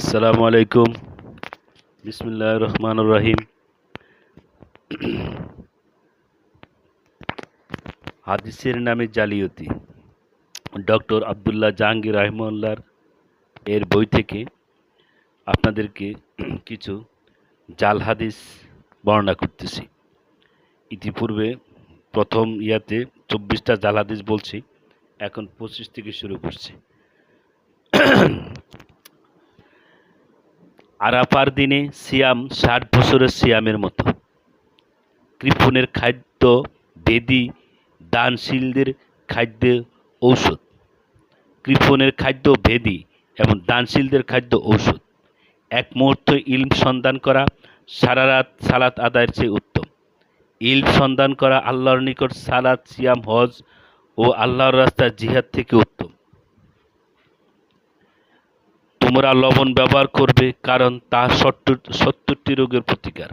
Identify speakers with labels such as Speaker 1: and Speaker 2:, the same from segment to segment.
Speaker 1: আসসালামু আলাইকুম। বিসমুল্লাহ রহমান রহিম। হাদিসের নামে জালিয়াতি। ডক্টর আবদুল্লাহ জাহাঙ্গীর রহমাল্লার এর বই থেকে আপনাদেরকে কিছু জাল হাদিস বর্ণনা করতেছি। ইতিপূর্বে প্রথম ইয়াতে চব্বিশটা জাল হাদিস বলছি, এখন পঁচিশ থেকে শুরু করছি। আরাফার দিনে সিয়াম ষাট বছরের সিয়ামের মতো। কৃপণের খাদ্য, বেদি, দানশীলদের খাদ্যে, ঔষধ। কৃপণের খাদ্য ভেদি এবং দানশীলদের খাদ্য, ঔষধ। এক মুহূর্ত ইলম সন্ধান করা সারা রাত সালাত আদায়ের চেয়ে উত্তম। ইলম সন্ধান করা আল্লাহর নিকট সালাত, সিয়াম, হজ ও আল্লাহর রাস্তায় জিহাদ থেকে উত্তম। তোমরা লবণ ব্যবহার করবে কারণ তা সত্তর, সত্তরটি রোগের প্রতিকার।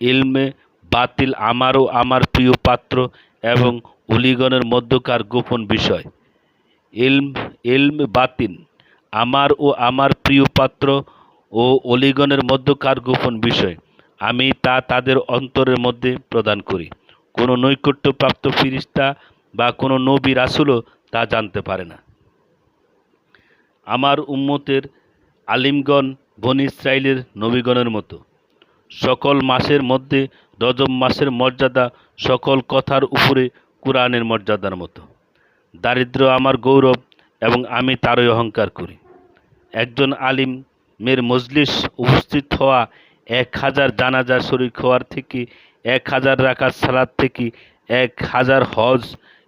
Speaker 1: ইলমে বাতিল আমারও আমার প্রিয় পাত্র এবং অলিগণের মধ্যকার গোপন বিষয়। ইলম ইলম বাতিল আমার ও আমার প্রিয় পাত্র ও অলিগণের মধ্যকার গোপন বিষয়। আমি তা তাদের অন্তরের মধ্যে প্রদান করি। কোনো নৈকট্যপ্রাপ্ত ফিরিস্তা বা কোনো নবী রাসুলও তা জানতে পারে না। আমার উম্মতের আলিমগণ বনি ইসরায়েলের নবীগণের মতো। সকল মাসের মধ্যে রজব মাসের মর্যাদা সকল কথার উপরে কোরআনের মর্যাদার মতো। দারিদ্র আমার গৌরব এবং আমি তারই অহংকার করি। একজন আলিম মের মজলিস উপস্থিত হওয়া এক হাজার জানাজার শরিক হওয়ার থেকে এক হাজার রাখার সালাদ থেকে এক হাজার হজ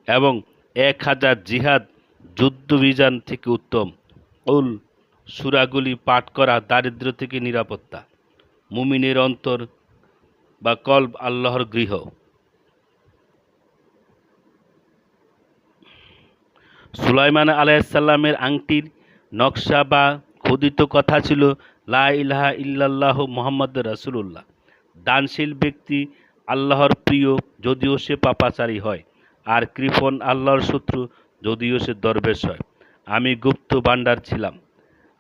Speaker 1: এবং এক হাজার জিহাদ যুদ্ধবিজান থেকে উত্তম। উল সুরাগুলি পাঠ করা দারিদ্র থেকে নিরাপত্তা। মুমিনের অন্তর বা কল্প আল্লাহর গৃহ। সুলাইমান আলাইসাল্লামের আংটির নকশা বা খোদিত কথা ছিল, লা ইলাহা ইল্লাল্লাহ মোহাম্মদ রাসুলুল্লাহ। দানশীল ব্যক্তি আল্লাহর প্রিয় যদিও সে পাপাচারী হয়, আর কৃপণ আল্লাহর শত্রু যদিও সে দরবেশ হয়। আমি গুপ্ত ভাণ্ডার ছিলাম।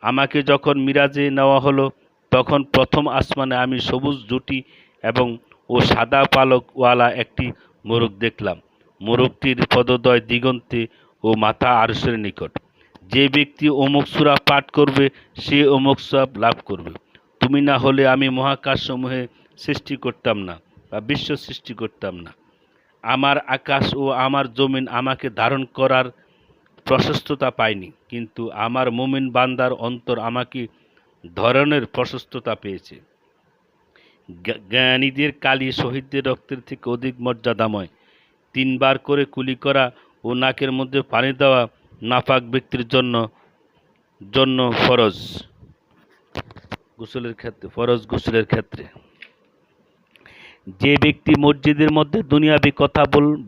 Speaker 1: আমাকে যখন মিরাজে নেওয়া হলো, তখন প্রথম আসমানে আমি সবুজ জুটি এবং ও সাদা পালকওয়ালা একটি মোরগ দেখলাম। মোরগটির পদদয় দিগন্তে ও মাথা আরশের নিকট। যে ব্যক্তি অমুক সুরা পাঠ করবে, সে অমুক সব লাভ করবে। তুমি না হলে আমি মহাকাশসমূহে সৃষ্টি করতাম না বা বিশ্ব সৃষ্টি করতাম না। আমার আকাশ ও আমার জমিন আমাকে ধারণ করার প্রশস্ততা পায়নি কিন্তু আমার মুমিন বান্দার অন্তর আমাকে ধরনের প্রশস্ততা পেয়েছে। জ্ঞানীদের কালি শহীদদের রক্তের থেকে অধিক মর্যাদাময়। তিনবার করে কুলি করা ও নাকের মধ্যে পানি দেওয়া নাপাক ব্যক্তির জন্য জন্য ফরজ। গোসলের ক্ষেত্রে, ফরজ গোসলের ক্ষেত্রে। যে ব্যক্তি মসজিদের মধ্যে দুনিয়াবি কথা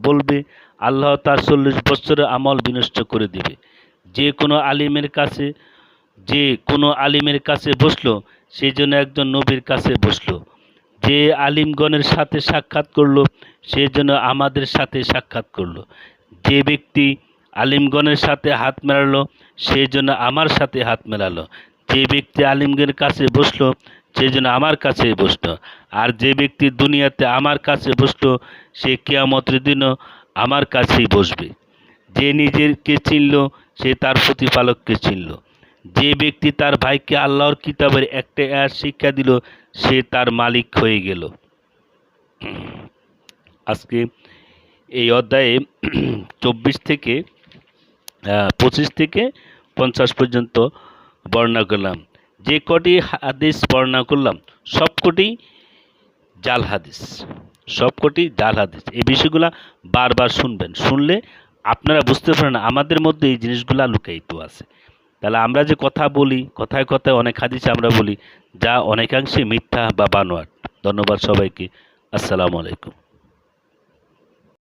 Speaker 1: বলবে, আল্লাহ তার চল্লিশ বছরের আমল বিনষ্ট করে দেবে। যে কোনো আলিমের কাছে, যে কোনো আলিমের কাছে বসল সেই জন্য একজন নবীর কাছে বসল। যে আলিমগণের সাথে সাক্ষাৎ করল সেই জন্য আমাদের সাথে সাক্ষাৎ করল। যে ব্যক্তি আলিমগণের সাথে হাত মেলালো সেই জন্য আমার সাথে হাত মেলালো। যে ব্যক্তি আলিমগণের কাছে বসল সে যেন আমার কাছে বসল আর যে ব্যক্তি দুনিয়াতে আমার কাছে বসত, সে কেয়ামতের দিনও আমার কাছেই বসবে। যে নিজেকে চিনল, সে তার প্রতিপালককে চিনল। যে ব্যক্তি তার ভাইকে আল্লাহর কিতাবের একটা অ্যাড শিক্ষা দিল, সে তার মালিক হয়ে গেল। আজকে এই অধ্যায়ে চব্বিশ থেকে পঁচিশ থেকে পঞ্চাশ পর্যন্ত বর্ণনা করলাম। যে কটি হাদিস বর্ণনা করলাম সবকটি জাল হাদিস সবকটি জাল হাদিস। এই বিষয়গুলো বারবার শুনবেন। শুনলে আপনারা বুঝতে পারেন আমাদের মধ্যে এই জিনিসগুলা লুকায়িত আছে। তাহলে আমরা যে কথা বলি, কথায় কথায় অনেক হাদিস আমরা বলি, যা অনেকাংশে মিথ্যা বা বানোয়াট। ধন্যবাদ সবাইকে। আসসালামু আলাইকুম।